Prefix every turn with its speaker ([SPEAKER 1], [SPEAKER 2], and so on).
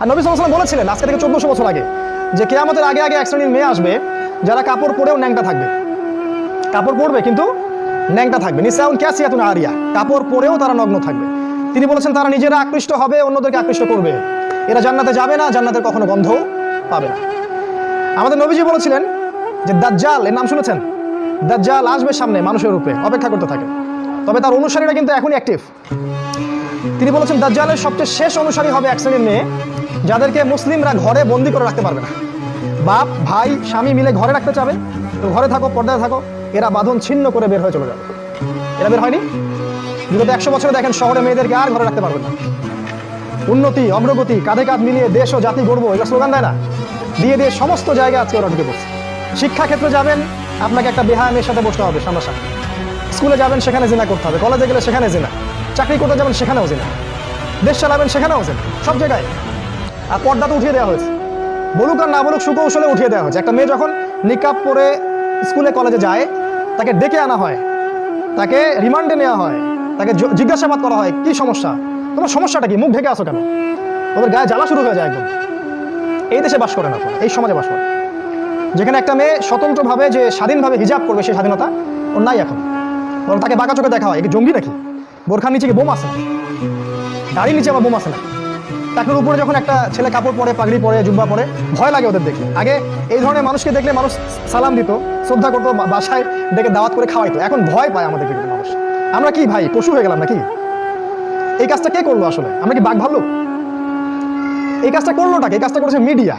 [SPEAKER 1] আর নবী সাল্লাম বলেছিলেন, আজকে থেকে চোদ্দশো বছর আগে, যে কেয়ামতের আগে আগে এক শ্রেণির মেয়ে আসবে, যারা কাপড় পরেও ন্যাংটা থাকবে। কাপড় পরবে কিন্তু ন্যাংটা থাকবে। নিসাউন ক্যাসিয়াতুন আরিয়া, কাপড় পরেও তারা নগ্ন থাকবে। তিনি বলেছেন, তারা নিজেরা আকৃষ্ট হবে, অন্যদেরকে আকৃষ্ট করবে। এরা জান্নাতে যাবে না, জান্নাতের কখনো গন্ধ পাবে না। আমাদের নবীজি বলেছিলেন যে, দাজ্জাল এর নাম শুনেছেন? দাজ্জাল আসবে সামনে মানুষের রূপে, অপেক্ষা করতে থাকে। তবে তার অনুসারীরা কিন্তু এখনই অ্যাক্টিভ তিনি বলেছেন, দাজ্জালের সবচেয়ে শেষ অনুসারী হবে এক শ্রেণির মেয়ে, যাদেরকে মুসলিমরা ঘরে বন্দি করে রাখতে পারবে না। বাপ, ভাই, স্বামী মিলে ঘরে রাখতে চাবে, তো ঘরে থাকো, পর্দায় থাকো, এরা বাঁধন ছিন্ন করে বের হয়ে চলে যাবে। এরা বের হয়নি? বিগত একশো বছরে দেখেন, শহরে মেয়েদেরকে আর ঘরে রাখতে পারবে না। উন্নতি, অগ্রগতি, কাঁধে কাঁধ মিলিয়ে দেশ ও জাতি গড়বো, এটা স্লোগান দেয় না। দিয়ে দিয়ে সমস্ত জায়গায় আজকে ওরা ঢুকে পড়ছে। শিক্ষাক্ষেত্রে যাবেন, আপনাকে একটা বেহায়ামের সাথে বসতে হবে সামনাসামনি। স্কুলে যাবেন, সেখানে জেনা করতে হবে। কলেজে গেলে সেখানে জেনা। চাকরি করতে যাবেন সেখানেও জেনা। দেশ চালাবেন সেখানেও জেনা। সব জায়গায়। আর পর্দা তো উঠিয়ে দেওয়া হয়েছে। বলুক আর না বলুক সুকৌশলে উঠিয়ে দেওয়া হয়েছে। একটা মেয়ে যখন নিকাপ পরে স্কুলে, কলেজে যায়, তাকে ডেকে আনা হয়। তাকে রিমান্ডে নেওয়া হয়। তাকে জিজ্ঞাসাবাদ করা হয়, কি সমস্যা? তোমার সমস্যাটা কি? মুখ ঢেকে আসো কেন? ওদের গায়ে জ্বালা শুরু হয়ে যায় একদম। এই দেশে বাস করে না এই সমাজে বাস করে। যেখানে একটা মেয়ে স্বতন্ত্রভাবে যে স্বাধীনভাবে হিজাব করবে সেই স্বাধীনতা ওর নাই এখন। বরং তাকে বাঁকা চোখে দেখা হয়। একে জঙ্গি নাকি? বোরখার নিচে কি বোম না গাড়ির নিচে আবার বোম আছে না। টাকনুর উপরে যখন একটা ছেলে কাপড় পরে, পাগড়ি পরে, জুব্বা পরে, ভয় লাগে ওদের দেখলে। আগে এই ধরনের মানুষকে দেখলে মানুষ সালাম দিত, শ্রদ্ধা করতো বাসায় ডেকে দাওয়াত করে খাওয়াইতো। এখন ভয় পায় আমাদের কিন্তু মানুষ। আমরা কি ভাই, পশু হয়ে গেলাম নাকি? এই কাজটা কে করল আসলে? আমরা কি বাঘ ভাল্লুক? এই কাজটা করলোটাকে এই কাজটা করেছে মিডিয়া।